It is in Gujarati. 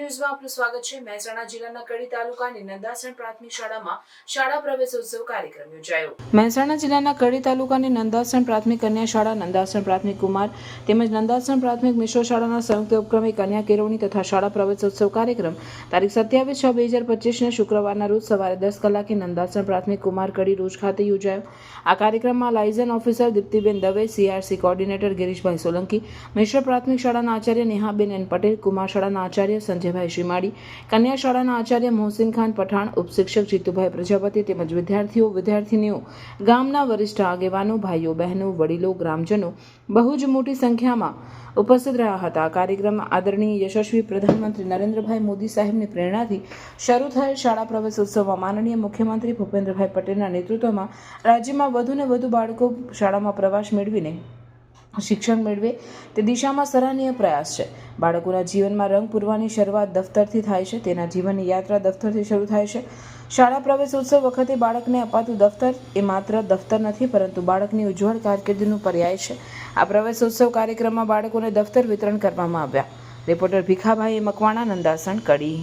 આપનું સ્વાગત છે. મહેસાણા જિલ્લાના કડી તાલુકાની નંદાસણ પ્રાથમિક શાળામાં શાળા પ્રવેશોત્સવ કાર્યક્રમ યોજાયો. મહેસાણા જિલ્લાના કડી તાલુકાની નંદાસણ પ્રાથમિક કન્યા શાળા, નંદાસણ પ્રાથમિક કુમાર તેમજ નંદાસણ પ્રાથમિક મિશ્ર શાળાના સંયુક્ત ઉપક્રમે કન્યા કેળવણી તથા શાળા પ્રવેશોત્સવ કાર્યક્રમ તારીખ સત્યાવીસ છ બે હજાર પચીસને શુક્રવારના રોજ સવારે દસ કલાકે નંદાસણ પ્રાથમિક કુમાર કડી રોજ ખાતે યોજાયો. આ કાર્યક્રમમાં લાયઝન ઓફિસર દીપ્તિબેન દવે, સીઆરસી કોર્ડિનેટર ગિરીશભાઈ સોલંકી, મિશ્ર પ્રાથમિક શાળાના આચાર્ય નેહાબેન એન પટેલ, કુમાર શાળાના આચાર્ય સંજયભાઈ શ્રીમાળી કન્યા શાળાના આચાર્ય મોહસિન ખાન પઠાણ, ઉપશિક્ષક જીતુભાઈ પ્રજાપતિ તેમજ વિદ્યાર્થીઓ, વિદ્યાર્થીનીઓ, ગામના વરિષ્ઠ આગેવાનો, ભાઈઓ, બહેનો, વડીલો, ગ્રામજનો બહુ જ મોટી સંખ્યામાં ઉપસ્થિત રહ્યા હતા. કાર્યક્રમ આદરણીય યશસ્વી પ્રધાનમંત્રી નરેન્દ્રભાઈ મોદી સાહેબની પ્રેરણાથી શરૂ થયેલ શાળા પ્રવેશ ઉત્સવમાં માનનીય મુખ્યમંત્રી ભૂપેન્દ્રભાઈ પટેલના નેતૃત્વમાં રાજ્યમાં વધુને વધુ બાળકો શાળામાં પ્રવાસ મેળવીને શિક્ષણ મેળવે તે દિશામાં સરાહનીય પ્રયાસ છે. બાળકોના જીવનમાં રંગ પૂરવાની શરૂઆત દફતરથી થાય છે. તેના જીવનની યાત્રા દફતરથી શરૂ થાય છે. શાળા પ્રવેશ ઉત્સવ વખતે બાળકને અપાતું દફતર એ માત્ર દફતર નથી, પરંતુ બાળકની ઉજ્જવળ કારકિર્દીનું પર્યાય છે. આ પ્રવેશ ઉત્સવ કાર્યક્રમમાં બાળકોને દફતર વિતરણ કરવામાં આવ્યા. રિપોર્ટર ભીખાભાઈ મકવાણા, નંદાસણ, કડી.